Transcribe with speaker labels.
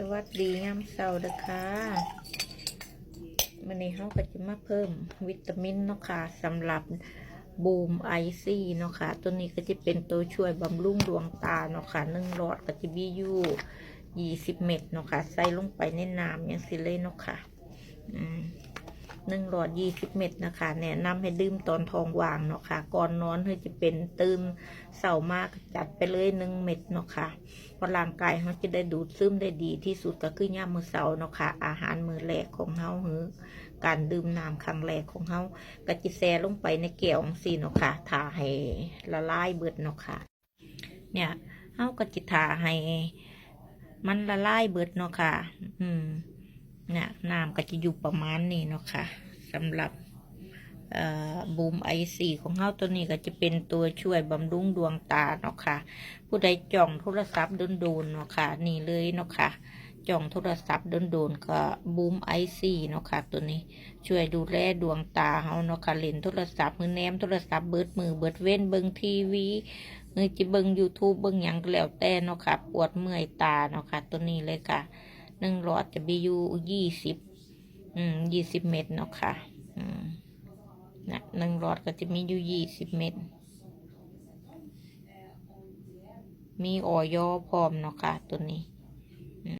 Speaker 1: สวัสดียามเสาร์นะคะวันนี้เราก็จะมาเพิ่มวิตามินเนาะค่ะสำหรับบูมไอซีเนาะค่ะ ตัวนี้ก็จะเป็นตัวช่วยบำรุงดวงตาเนาะค่ะหนึ่งหลอดก็จะมีอยู่ยี่สิบเม็ดเนาะค่ะ ใส่ลงไปในน้ำอย่างสิเลยเนาะค่ะ อืม หนึ่งหลอดยี่สิบเม็ดนะคะแนะนำให้ดื่มตอนทองวางเนาะค่ะ ก่อนนอนเพื่อจะเป็นตื่นเสามากจัดไปเลยหนึ่งเม็ดเนาะค่ะเพราะร่างกายเขาจะได้ดูดซึมได้ดีที่สุดก็คือย่ามมือเสาเนาะค่ะ อาหารมือแรกของเขาหือการดื่มน้ำครั้งแรกของเขาก็จะแซลงไปในแก้วของสีเนาะค่ะทาให้ละลายเบิดเนาะค่ะ เนี่ยเขาก็จะทาให้มันละลายเบิดเนาะค่ะ อืม เนี่ยน้ำก็จะอยู่ประมาณนี้เนาะค่ะสำหรับบูมไอซีของเฮาตัวนี้ก็จะเป็นตัวช่วยบำรุงดวงตาเนาะค่ะ ผู้ใดจองโทรศัพท์โดนๆเนาะค่ะนี่เลยเนาะค่ะจองโทรศัพท์โดนๆก็บูมไอซีเนาะค่ะตัวนี้ ช่วยดูแลดวงตาเฮาเนาะค่ะเล่นโทรศัพท์มือแนมโทรศัพท์เบิดมือเบิดเว้นเบิงทีวีมือจะเบิง YouTube เบิงหยังก็แล้วแต่เนาะค่ะปวดเมื่อยตาเนาะค่ะตัวนี้เลยค่ะ หนึ่งหลอดจะมีอยู่ยี่สิบอืมยี่สิบเม็ดเนาะค่ะ อืมนะหนึ่งหลอดก็จะมีอยู่ยี่สิบเม็ดมีออยอพร้อมเนาะค่ะตัวนี้